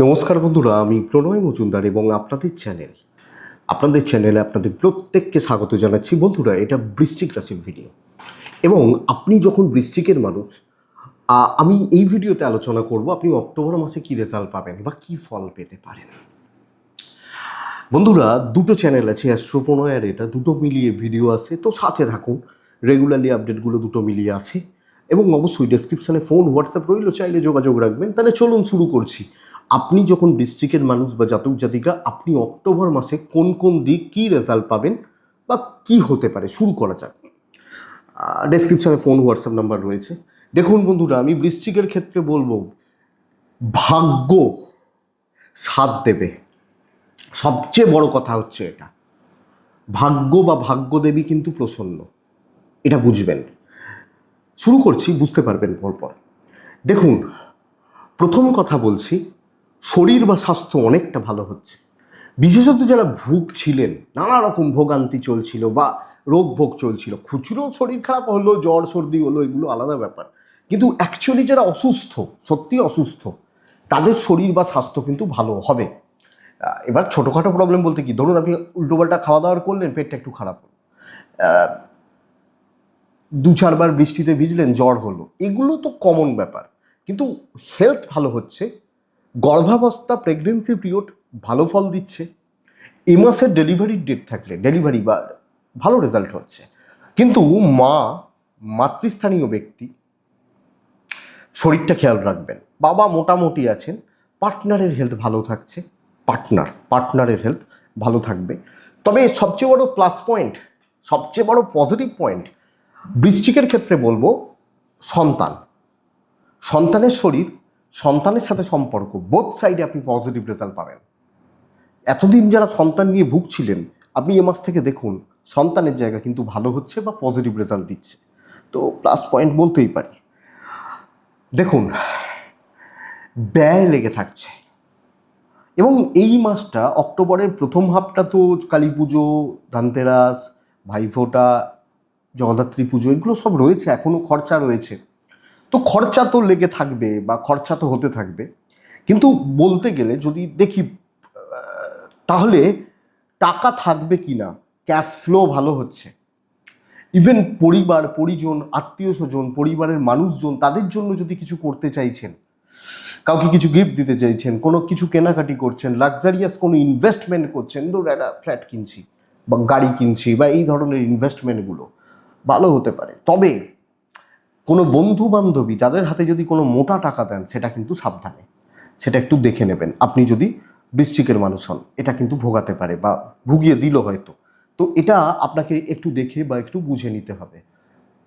নমস্কার বন্ধুরা, আমি প্রণয় মজুমদার এবং আপনাদের চ্যানেল। আপনাদের চ্যানেলে আপনাদের প্রত্যেককে স্বাগত জানাচ্ছি। বন্ধুরা, এটা বৃশ্চিক রাশির ভিডিও এবং আপনি যখন বৃশ্চিকের মানুষ আমি এই ভিডিওতে আলোচনা করব, আপনি অক্টোবর মাসে কি রেজাল্ট পাবেন বা কি ফল পেতে পারেন। বন্ধুরা, দুটো চ্যানেল আছে অ্যাস্ট্রোপ্রণয় আর এটা। দুটো মিলিয়ে ভিডিও আছে, তো সাথে থাকুন। রেগুলারলি আপডেটগুলো দুটো মিলিয়ে আছে। এবং অবশ্যই ডেসক্রিপশানে ফোন হোয়াটসঅ্যাপ রইল, চাইলে যোগাযোগ রাখবেন। তাহলে চলুন শুরু করছি। আপনি যখন ডিস্ট্রিক্টের মানুষ বা জাতক জাতিকা, আপনি অক্টোবর মাসে কোন কোন দিক কী রেজাল্ট পাবেন বা কি হতে পারে? শুরু করা যাক। ডেসক্রিপশানে ফোন হোয়াটসঅ্যাপ নাম্বার রয়েছে। দেখুন বন্ধুরা, আমি বৃশ্চিকের ক্ষেত্রে বলব, ভাগ্য সাথ দেবে। সবচেয়ে বড় কথা হচ্ছে এটা। ভাগ্য বা ভাগ্যদেবী কিন্তু প্রসন্ন। এটা বুঝবেন। শুরু করছি, বুঝতে পারবেন পরপর। দেখুন, প্রথম কথা বলছি শরীর বা স্বাস্থ্য অনেকটা ভালো হচ্ছে। বিশেষত যারা ভুগছিলেন নানা রকম ভোগান্তি চলছিল বা রোগ ভোগ চলছিল, খুচরো শরীর খারাপ হলো, জ্বর, সর্দি হলো, এগুলো আলাদা ব্যাপার। কিন্তু অ্যাকচুয়ালি যারা অসুস্থ, সত্যি অসুস্থ, তাদের শরীর বা স্বাস্থ্য কিন্তু ভালো হবে। এবার ছোটোখাটো প্রবলেম বলতে কি? ধরুন আপনি উল্টোপাল্টা খাওয়া দাওয়ার করলেন, পেটটা একটু খারাপ হলো। দু চারবার বৃষ্টিতে ভিজলেন, জ্বর হলো। এগুলো তো কমন ব্যাপার। কিন্তু হেলথ ভালো হচ্ছে গর্ভাবস্থা প্রেগনেন্সি পিরিয়ড ভালো ফল দিচ্ছে। এ মাসের ডেলিভারির ডেট থাকলে ডেলিভারি বা ভালো রেজাল্ট হচ্ছে। কিন্তু মা, মাতৃস্থানীয় ব্যক্তি, শরীরটা খেয়াল রাখবেন। বাবা মোটামুটি আছেন পার্টনারের হেলথ ভালো থাকছে পার্টনার পার্টনারের হেলথ ভালো থাকবে। তবে সবচেয়ে বড় প্লাস পয়েন্ট সবচেয়ে বড় পজিটিভ পয়েন্ট বৃষ্টিকের ক্ষেত্রে বলব সন্তান। সন্তানের শরীর সন্তানের সাথে সম্পর্ক বোথ সাইডে আপনি পজিটিভ রেজাল্ট পাবেন। এতদিন যারা সন্তান নিয়ে ভুগছিলেন, আপনি এ মাস থেকে দেখুন, সন্তানের জায়গা কিন্তু ভালো হচ্ছে বা পজিটিভ রেজাল্ট দিচ্ছে। তো প্লাস পয়েন্ট বলতেই পারি। দেখুন, ব্যয় লেগে থাকছে। এবং এই মাসটা, অক্টোবরের প্রথম হাফটা তো কালী পুজো, ধানতেরাস, ভাইফোঁটা, জগদ্ধাত্রী পুজো, এগুলো সব রয়েছে এখনও খরচা রয়েছে। তো খরচা তো লেগে থাকবে বা খরচা তো হতে থাকবে। কিন্তু বলতে গেলে যদি দেখি তাহলে টাকা থাকবে কি না? ক্যাশ ফ্লো ভালো হচ্ছে। ইভেন পরিবার, পরিজন আত্মীয় স্বজন পরিবারের মানুষজন তাদের জন্য যদি কিছু করতে চাইছেন, কাউকে কিছু গিফট দিতে চাইছেন, কোনো কিছু কেনাকাটি করছেন লাক্সারিয়াস কোনো ইনভেস্টমেন্ট করছেন, ধরুন একটা ফ্ল্যাট কিনছি বা গাড়ি কিনছি বা এই ধরনের ইনভেস্টমেন্টগুলো ভালো হতে পারে। তবে কোনো বন্ধু বান্ধবী তাদের হাতে যদি কোনো মোটা টাকা দেন, সেটা কিন্তু সাবধানে। সেটা একটু দেখে নেবেন। আপনি যদি বৃশ্চিকের মানুষ হন, এটা কিন্তু ভোগাতে পারে বা ভুগিয়ে দিল হয়তো। তো এটা আপনাকে একটু দেখে বা একটু বুঝে নিতে হবে,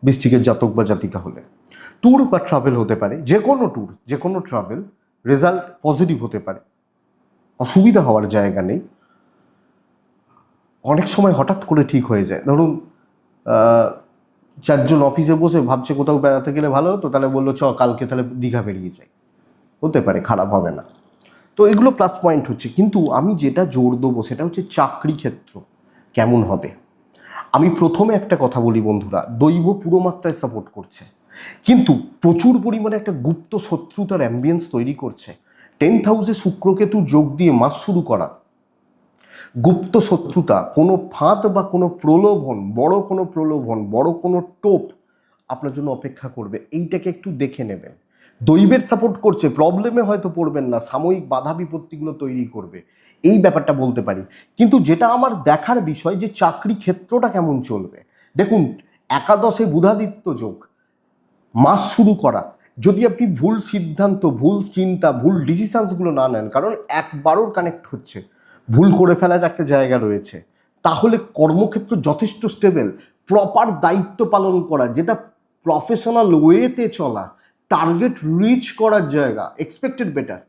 বৃশ্চিকের জাতক বা জাতিকা হলে। ট্যুর বা ট্রাভেল হতে পারে, যে কোনো ট্যুর, যে কোনো ট্রাভেল, রেজাল্ট পজিটিভ হতে পারে। অসুবিধা হওয়ার জায়গা নেই। অনেক সময় হঠাৎ করে ঠিক হয়ে যায়। ধরুন চারজন অফিসে বসে ভাবছে কোথাও বেড়াতে গেলে ভালো হতো, তাহলে বলল, চ, কালকে তাহলে দীঘা বেরিয়ে যাই। হতে পারে, খারাপ হবে না। তো এগুলো প্লাস পয়েন্ট হচ্ছে। কিন্তু আমি যেটা জোর দেবো সেটা হচ্ছে চাকরি ক্ষেত্র কেমন হবে। আমি প্রথমে একটা কথা বলি বন্ধুরা, দৈব পুরো মাত্রায় সাপোর্ট করছে। কিন্তু প্রচুর পরিমাণে একটা গুপ্ত শত্রুতার অ্যাম্বিয়েন্স তৈরি করছে। টেন্থ হাউসে শুক্রকেতু যোগ দিয়ে মাস শুরু করা। গুপ্ত শত্রুতা, কোনো ফাঁদ বা কোনো প্রলোভন, বড় কোনো প্রলোভন, বড় কোনো টোপ আপনার জন্য অপেক্ষা করবে। এইটাকে একটু দেখে নেবেন। দৈবের সাপোর্ট করছে প্রবলেমে হয়তো পড়বেন না, সাময়িক বাধা বিপত্তিগুলো তৈরি করবে। এই ব্যাপারটা বলতে পারি। কিন্তু যেটা আমার দেখার বিষয় যে চাকরি ক্ষেত্রটা কেমন চলবে। দেখুন, একাদশে বুধাদিত্য যোগ, মাস শুরু করা। যদি আপনি ভুল সিদ্ধান্ত, ভুল চিন্তা, ভুল ডিসিশনসগুলো না নেন, কারণ একবারও কানেক্ট হচ্ছে। ভুল করে ফেলার একটা জায়গা রয়েছে। তাহলে কর্মক্ষেত্র যথেষ্ট স্টেবল প্রপার দায়িত্ব পালন করা, যেটা প্রফেশনাল ওয়েতে চলা টার্গেট রিচ করার জায়গা এক্সপেক্টেড বেটার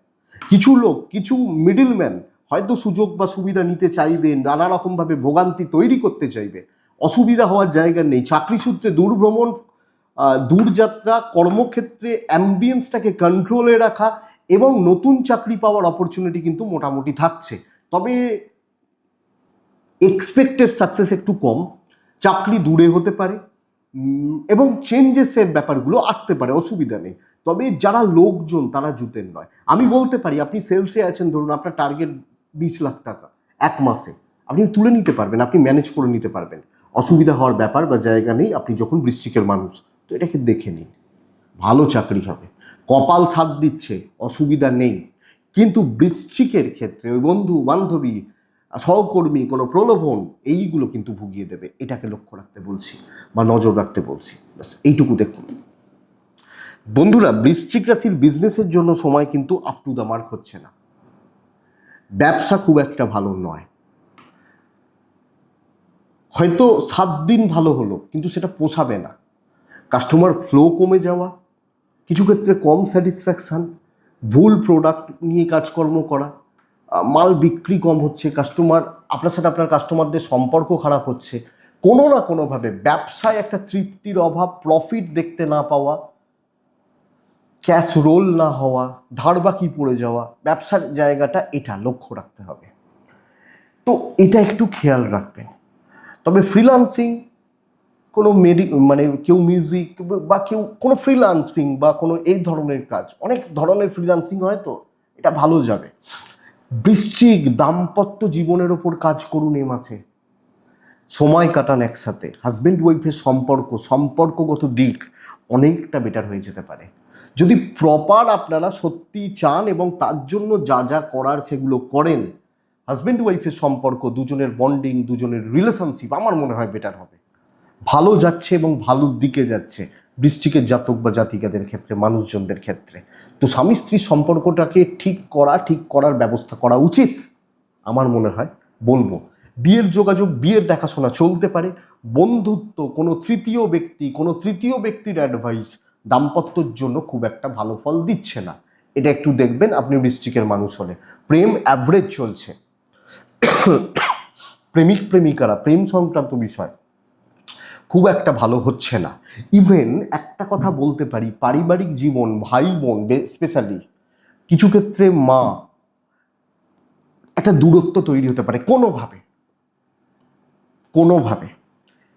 কিছু লোক, কিছু মিডিলম্যান হয়তো সুযোগ বা সুবিধা নিতে চাইবে, নানা রকমভাবে ভোগান্তি তৈরি করতে চাইবে। অসুবিধা হওয়ার জায়গা নেই। চাকরি সূত্রে দূরভ্রমণ দূরযাত্রা, কর্মক্ষেত্রে অ্যাম্বিয়েন্সটাকে কন্ট্রোলে রাখা এবং নতুন চাকরি পাওয়ার অপরচুনিটি কিন্তু মোটামুটি থাকছে। তবে এক্সপেক্টেড সাকসেস একটু কম, চাকরি দূরে হতে পারে এবং চেঞ্জেসের ব্যাপারগুলো আসতে পারে, অসুবিধা নেই। তবে যারা লোকজন, তারা জুতের নয়। আমি বলতে পারি, আপনি সেলসে আছেন, ধরুন আপনার টার্গেট বিশ লাখ টাকা এক মাসে। আপনি তুলে নিতে পারবেন, আপনি ম্যানেজ করে নিতে পারবেন। অসুবিধা হওয়ার ব্যাপার বা জায়গা নেই, আপনি যখন বৃষ্টিকের মানুষ, তো এটাকে দেখে নিন। ভালো চাকরি হবে। কপাল সাথ দিচ্ছে, অসুবিধা নেই। কিন্তু বৃশ্চিকের ক্ষেত্রে ওই বন্ধু, বান্ধবী, সহকর্মী, কোনো প্রলোভন, এইগুলো কিন্তু ভুগিয়ে দেবে। এটাকে লক্ষ্য রাখতে বলছি বা নজর রাখতে বলছি। ব্যাস, এইটুকু দেখুন। বন্ধুরা, বৃশ্চিক রাশির বিজনেসের জন্য সময় কিন্তু আপ টু দ্য মার্ক হচ্ছে না। ব্যবসা খুব একটা ভালো নয়। হয়তো সাত দিন ভালো হলো, কিন্তু সেটা পোষাবে না। কাস্টমার ফ্লো কমে যাওয়া, কিছু ক্ষেত্রে কম স্যাটিসফ্যাকশান ভুল প্রোডাক্ট নিয়ে কাজকর্ম করা মাল বিক্রি কম হচ্ছে কাস্টমার আপনার সাথে আপনার কাস্টমারদের সম্পর্ক খারাপ হচ্ছে, কোনো না কোনোভাবে ব্যবসায় একটা তৃপ্তির অভাব প্রফিট দেখতে না পাওয়া ক্যাশ রোল না হওয়া ধার বাকি পড়ে যাওয়া, ব্যবসার জায়গাটা এটা লক্ষ্য রাখতে হবে। তো এটা একটু খেয়াল রাখবেন। তবে ফ্রিলান্সিং কোনো মেডি মানে কেউ মিউজিক বা কেউ কোনো ফ্রিলান্সিং বা কোনো এই ধরনের কাজ, অনেক ধরনের ফ্রিলান্সিং হয় তো, এটা ভালো যাবে। বৃশ্চিক দাম্পত্য জীবনের ওপর কাজ করুন এই মাসে। সময় কাটান একসাথে। হাজব্যান্ড ওয়াইফের সম্পর্ক, সম্পর্কগত দিক অনেকটা বেটার হয়ে যেতে পারে। যদি প্রপার আপনারা সত্যি চান এবং তার জন্য যা যা করার সেগুলো করেন হাজব্যান্ড ওয়াইফের সম্পর্ক, দুজনের বন্ডিং দুজনের রিলেশনশিপ আমার মনে হয় বেটার হবে। ভালো যাচ্ছে এবং ভালোর দিকে যাচ্ছে বৃষ্টিকের জাতক বা জাতিকাদের ক্ষেত্রে, মানুষজনদের ক্ষেত্রে। তো স্বামী স্ত্রীর সম্পর্কটাকে ঠিক করা, ঠিক করার ব্যবস্থা করা উচিত, আমার মনে হয়, বলব। বিয়ের যোগাযোগ, বিয়ের দেখাশোনা চলতে পারে। বন্ধুত্ব, কোনো তৃতীয় ব্যক্তি, কোনো তৃতীয় ব্যক্তির অ্যাডভাইস দাম্পত্যর জন্য খুব একটা ভালো ফল দিচ্ছে না। এটা একটু দেখবেন, আপনি বৃষ্টিকের মানুষ হলে। প্রেম অ্যাভারেজ চলছে। প্রেমিক প্রেমিকারা প্রেম সংক্রান্ত বিষয় খুব একটা ভালো হচ্ছে না। ইভেন একটা কথা বলতে পারি, পারিবারিক জীবন ভাই বোন স্পেশালি কিছু ক্ষেত্রে মা একটা দূরত্ব তৈরি হতে পারে কোনোভাবে। কোনোভাবে।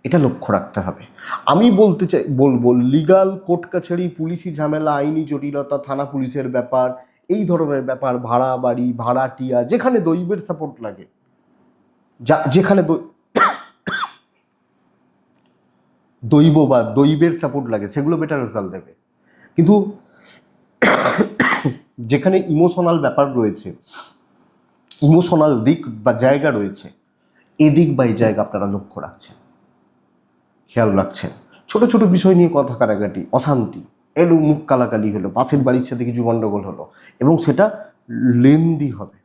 এটা লক্ষ্য রাখতে হবে। আমি বলতে চাই, বলব লিগাল কোর্ট কাছারি, পুলিশি ঝামেলা, আইনি জটিলতা, থানা পুলিশের ব্যাপার, এই ধরনের ব্যাপার, ভাড়া বাড়ি, ভাড়াটিয়া, যেখানে দৈবের সাপোর্ট লাগে। যা, যেখানে দৈ- দৈব বা দৈবের সাপোর্ট লাগে, সেগুলো বেটার রেজাল্ট দেবে। কিন্তু যেখানে ইমোশনাল ব্যাপার রয়েছে ইমোশনাল দিক বা জায়গা রয়েছে, এদিক বা এই জায়গা আপনারা লক্ষ্য রাখছেন, খেয়াল রাখছেন। ছোট ছোট বিষয় নিয়ে কথা কাটাকাটি, অশান্তি, এলো মুখ কালাকালি হলো, পাশের বাড়ির সাথে কিছু গণ্ডগোল হলো, এবং সেটা লেন্দি হবে।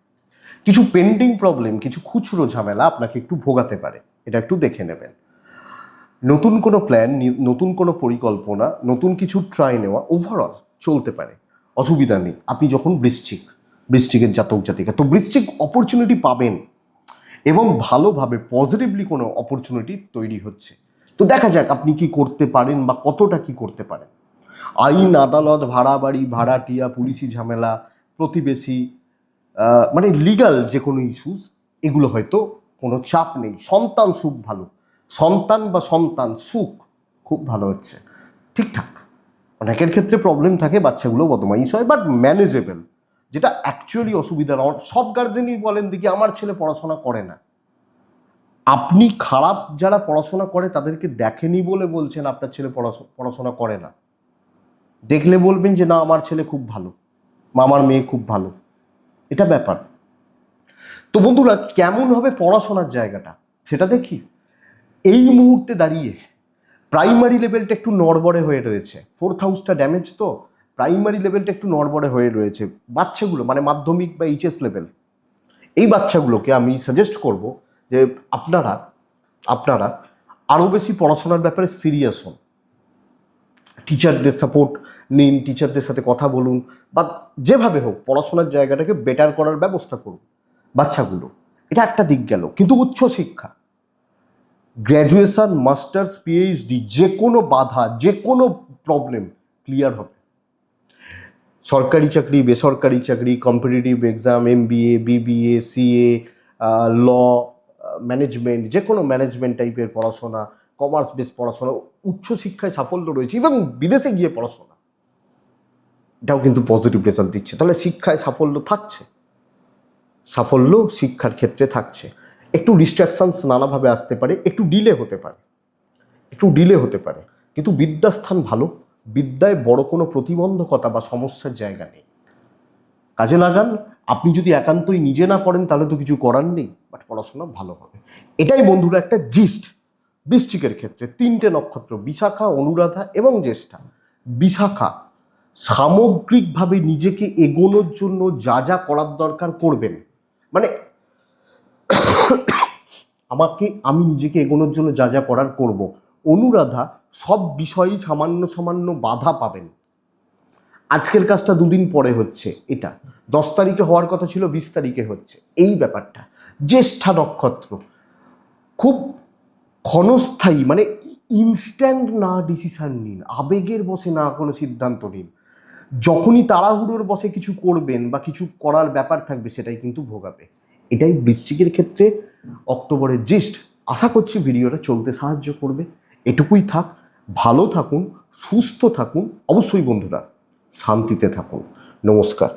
কিছু পেন্ডিং প্রবলেম কিছু খুচরো ঝামেলা আপনাকে একটু ভোগাতে পারে, এটা একটু দেখে নেবেন। নতুন কোনো প্ল্যান নতুন কোনো পরিকল্পনা, নতুন কিছু ট্রাই নেওয়া ওভারঅল চলতে পারে। অসুবিধা নেই। আপনি যখন বৃশ্চিক, বৃশ্চিকের জাতক জাতিকা, তো বৃশ্চিক অপরচুনিটি পাবেন এবং ভালোভাবে পজিটিভলি কোনো অপরচুনিটি তৈরি হচ্ছে। তো দেখা যাক আপনি কি করতে পারেন বা কতটা কি করতে পারেন। আইন, আদালত ভাড়া বাড়ি ভাড়াটিয়া, পুলিশি ঝামেলা, প্রতিবেশী মানে লিগাল যে কোনো ইস্যুস এগুলো হয়তো কোনো চাপ নেই। সন্তান সুখ ভালো। সন্তান বা সন্তান, সুখ খুব ভালো হচ্ছে। ঠিকঠাক। অনেকের ক্ষেত্রে প্রবলেম থাকে বাচ্চাগুলো বদমাইশ হয় বাট ম্যানেজেবল যেটা অ্যাকচুয়ালি অসুবিধা না। সব গার্জেনই বলেন, দেখি, আমার ছেলে পড়াশোনা করে না। আপনি খারাপ যারা পড়াশোনা করে, তাদেরকে দেখেনি বলে বলছেন, আপনার ছেলে পড়াশো- পড়াশোনা করে না। দেখলে বলবেন যে, না, আমার ছেলে খুব ভালো। বা আমার মেয়ে খুব ভালো। এটা ব্যাপার। তো বন্ধুরা, কেমন হবে পড়াশোনার জায়গাটা, সেটা দেখি। এই মুহূর্তে দাঁড়িয়ে প্রাইমারি লেভেলটা একটু নড়বড়ে হয়ে রয়েছে। ফোর্থ হাউসটা ড্যামেজ তো প্রাইমারি লেভেলটা একটু নড়বড়ে হয়ে রয়েছে। বাচ্চাগুলো মানে মাধ্যমিক বা এইচএস লেভেল এই বাচ্চাগুলোকে আমি সাজেস্ট করব যে আপনারা আপনারা আরও বেশি পড়াশোনার ব্যাপারে সিরিয়াস হন। টিচারদের সাপোর্ট নিন টিচারদের সাথে কথা বলুন, বা যেভাবে হোক পড়াশোনার জায়গাটাকে বেটার করার ব্যবস্থা করুন। বাচ্চাগুলো, এটা একটা দিক গেল। কিন্তু উচ্চ শিক্ষা গ্র্যাজুয়েশন, মাস্টার্স পিএইচডি যে কোনো বাধা, যে কোনো প্রবলেম ক্লিয়ার হবে। সরকারি চাকরি, বেসরকারি চাকরি competitive exam M BA BBA CA law management যে কোনো ম্যানেজমেন্ট টাইপের পড়াশোনা কমার্স বেস পড়াশোনা উচ্চশিক্ষায় সাফল্য রয়েছে এবং বিদেশে গিয়ে পড়াশোনা। এটাও কিন্তু পজিটিভ রেজাল্ট দিচ্ছে। তাহলে শিক্ষায় সাফল্য থাকছে। সাফল্য শিক্ষার ক্ষেত্রে থাকছে। একটু ডিস্ট্রাকশনস নানাভাবে আসতে পারে, একটু ডিলে হতে পারে, একটু ডিলে হতে পারে। কিন্তু বিদ্যাস্থান ভালো, বিদ্যায় বড় কোনো প্রতিবন্ধকতা বা সমস্যার জায়গা নেই। কাজে লাগান, আপনি যদি একান্তই নিজে না পড়েন তাহলে তো কিছু করার নেই বাট পড়াশোনা ভালো হবে। এটাই বন্ধুরা একটা জিস্ট বৃশ্চিকের ক্ষেত্রে। তিনটে নক্ষত্র, বিশাখা, অনুরাধা এবং জ্যেষ্ঠা। বিশাখা, সামগ্রিকভাবে নিজেকে এগোনোর জন্য যা যা করার দরকার করবেন। মানে আমাকে, আমি নিজেকে এগোনোর জন্য যা যা করার করব। অনুরাধা সব বিষয়েই সামান্য সামান্য বাধা পাবেন। আজকের কাজটা দুদিন পরে হচ্ছে এটা। দশ তারিখে হওয়ার কথা ছিল, বিশ তারিখে হচ্ছে। এই ব্যাপারটা। জ্যেষ্ঠা নক্ষত্র। খুব ক্ষণস্থায়ী মানে ইনস্ট্যান্ট না ডিসিশান নিন। আবেগের বসে না কোনো সিদ্ধান্ত নিন। যখনই তাড়াহুড়োর বসে কিছু করবেন বা কিছু করার ব্যাপার থাকবে, সেটাই কিন্তু ভোগাবে। এটাই বৃশ্চিকের ক্ষেত্রে অক্টোবরের জিস্ট আশা করছি ভিডিওটা চলতে সাহায্য করবে। এটুকুই থাক, ভালো থাকুন, সুস্থ থাকুন, অবশ্যই বন্ধুরা, শান্তিতে থাকুন। নমস্কার।